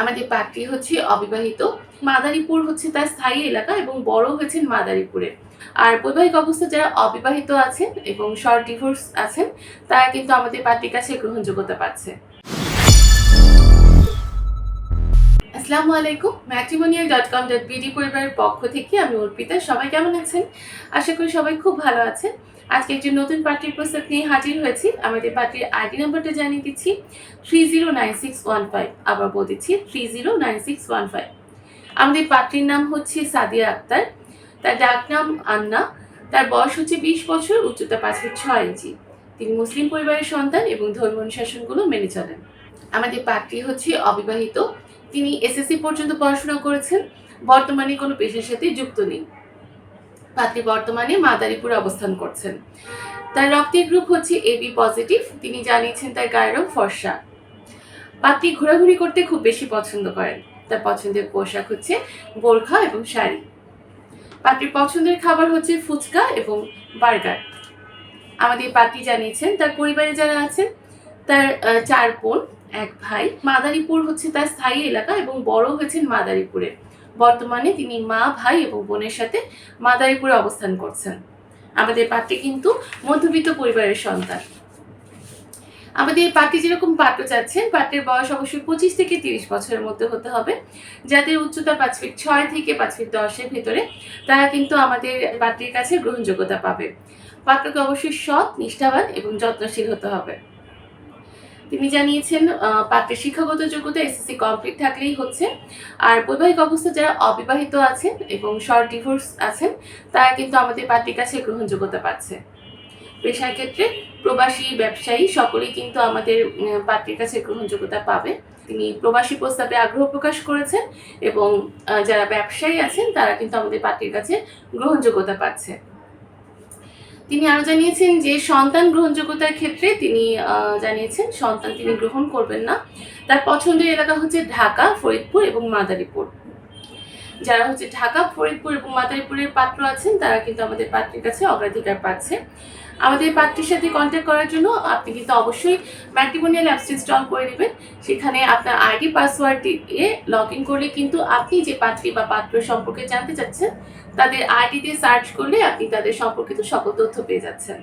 আমাদের পাত্রী হচ্ছে অবিবাহিত। মাদারীপুর হচ্ছে তার স্থায়ী এলাকা এবং বড় হয়েছেন মাদারীপুরে। আর বৈবাহিক অবস্থা যারা অবিবাহিত আছেন এবং শর্ট ডিভোর্স আছেন, তারা কিন্তু আমাদের পাত্রীর কাছে গ্রহণযোগ্যতা পাচ্ছে। আসসালামু আলাইকুম। Matrimonial dot com dot BD পরিবারের পক্ষ থেকে আমি অর্পিতা। সবাই কেমন আছেন? আশা করি সবাই খুব ভালো আছেন। আজকে একটি নতুন পার্টির প্রস্তাব নিয়ে হাজির হয়েছি। আমাদের পার্টির আইডি নাম্বারটা জানিয়ে দিচ্ছি three zero nine six one five আবার বলে দিচ্ছি three zero nine six one five আমাদের পার্টির নাম হচ্ছে সাদিয়া আক্তার। তার ডাক নাম আন্না। তার বয়স হচ্ছে বিশ বছর, উচ্চতা পাঁচ ফুট ছয় ইঞ্চি। তিনি মুসলিম পরিবারের সন্তান এবং ধর্ম অনুশাসনগুলো মেনে চলেন। আমাদের পাত্রী হচ্ছে অবিবাহিত। তিনি এসএসসি পর্যন্ত পড়াশোনা করেছেন। বর্তমানে কোনো পেশার সাথে যুক্ত নেই। পাত্রী বর্তমানে মাদারীপুরে অবস্থান করছেন। তার রক্তের গ্রুপ হচ্ছে এবি পজিটিভ তিনি জানিয়েছেন তার গায়ের রং ফর্সা। পাত্রী ঘোরাঘুরি করতে খুব বেশি পছন্দ করেন। তার পছন্দের পোশাক হচ্ছে বোরখা এবং শাড়ি। পাত্রীর পছন্দের খাবার হচ্ছে ফুচকা এবং বার্গার। আমাদের পাত্রী জানিয়েছেন তার পরিবারে যারা আছেন, তার চার বোন, এক ভাই। মাদারীপুর হচ্ছে তার স্থায়ী এলাকা এবং বড় হয়েছেন মাদারীপুরে বর্তমানে তিনি মা, ভাই এবং বোনের সাথে মাদারীপুরে অবস্থান করছেন। আমাদের পাত্রী কিন্তু মধ্যবিত্ত পরিবারের সন্তান। আমাদের পাত্রী যেরকম পাত্র চাচ্ছেন পাত্রের বয়স অবশ্যই পঁচিশ থেকে তিরিশ বছরের মধ্যে হতে হবে। যাদের উচ্চতা পাঁচ ফিট ছয় থেকে পাঁচ ফিট দশের ভেতরে, তারা কিন্তু আমাদের পাত্রীর কাছে গ্রহণযোগ্যতা পাবে। পাত্রকে অবশ্যই সৎ, নিষ্ঠাবান এবং যত্নশীল হতে হবে। তিনি জানিয়েছেন পাত্রের শিক্ষাগত যোগ্যতা এসএসসি কমপ্লিট থাকলেই হচ্ছে। আর বৈবাহিক অবস্থা যারা অবিবাহিত আছেন এবং শর্ট ডিভোর্স আছেন, তারা কিন্তু আমাদের পাত্রের কাছে গ্রহণযোগ্যতা পাচ্ছে। পেশার ক্ষেত্রে প্রবাসী, ব্যবসায়ী সকলেই কিন্তু আমাদের পাত্রীর কাছে গ্রহণযোগ্যতা পাবে। তিনি প্রবাসী প্রস্তাবে আগ্রহ প্রকাশ করেছেন এবং যারা ব্যবসায়ী আছেন, তারা কিন্তু আমাদের পাত্রীর কাছে গ্রহণযোগ্যতা পাচ্ছে। তিনি আরও জানিয়েছেন যে সন্তান গ্রহণযোগ্যতার ক্ষেত্রে তিনি জানিয়েছেন সন্তান তিনি গ্রহণ করবেন না। তার পছন্দের এলাকা হচ্ছে ঢাকা, ফরিদপুর এবং মাদারীপুর। যারা হচ্ছে ঢাকা, ফরিদপুর এবং মাদারীপুরের পাত্র আছেন, তারা কিন্তু আমাদের পাত্রের কাছে অগ্রাধিকার পাচ্ছে। আমাদের পাত্রের সাথে কন্ট্যাক্ট করার জন্য আপনি কিন্তু অবশ্যই ম্যাট্রিমোনিয়াল অ্যাপস ইনস্টল করে নেবেন। সেখানে আপনার আইডি পাসওয়ার্ড দিয়ে লগ ইন করলে কিন্তু আপনি যে পাত্রী বা পাত্র সম্পর্কে জানতে চাচ্ছেন, তাদের আইডি দিয়ে সার্চ করলে আপনি তাদের সম্পর্কিত সকল তথ্য পেয়ে যাচ্ছেন।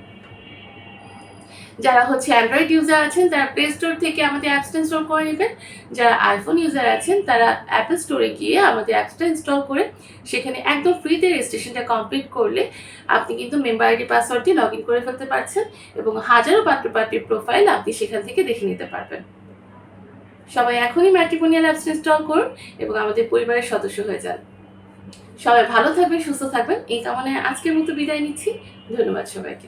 যারা হচ্ছে অ্যান্ড্রয়েড ইউজার আছেন, তারা প্লে স্টোর থেকে আমাদের অ্যাপসটা ইনস্টল করে নেবেন। যারা আইফোন ইউজার আছেন, তারা অ্যাপল স্টোরে গিয়ে আমাদের অ্যাপসটা ইনস্টল করে সেখানে একদম ফ্রিতে রেজিস্ট্রেশনটা কমপ্লিট করলে আপনি কিন্তু মেম্বার আইডি পাসওয়ার্ড দিয়ে লগ ইন করে ফেলতে পারছেন এবং হাজারো পাত্রপাত্রীর প্রোফাইল আপনি সেখান থেকে দেখে নিতে পারবেন। সবাই এখনই ম্যাট্রিমোনিয়াল অ্যাপস ইনস্টল করুন এবং আমাদের পরিবারের সদস্য হয়ে যান। সবাই ভালো থাকবেন, সুস্থ থাকবেন। এই কামনায় আজকের মতো বিদায় নিচ্ছি। ধন্যবাদ সবাইকে।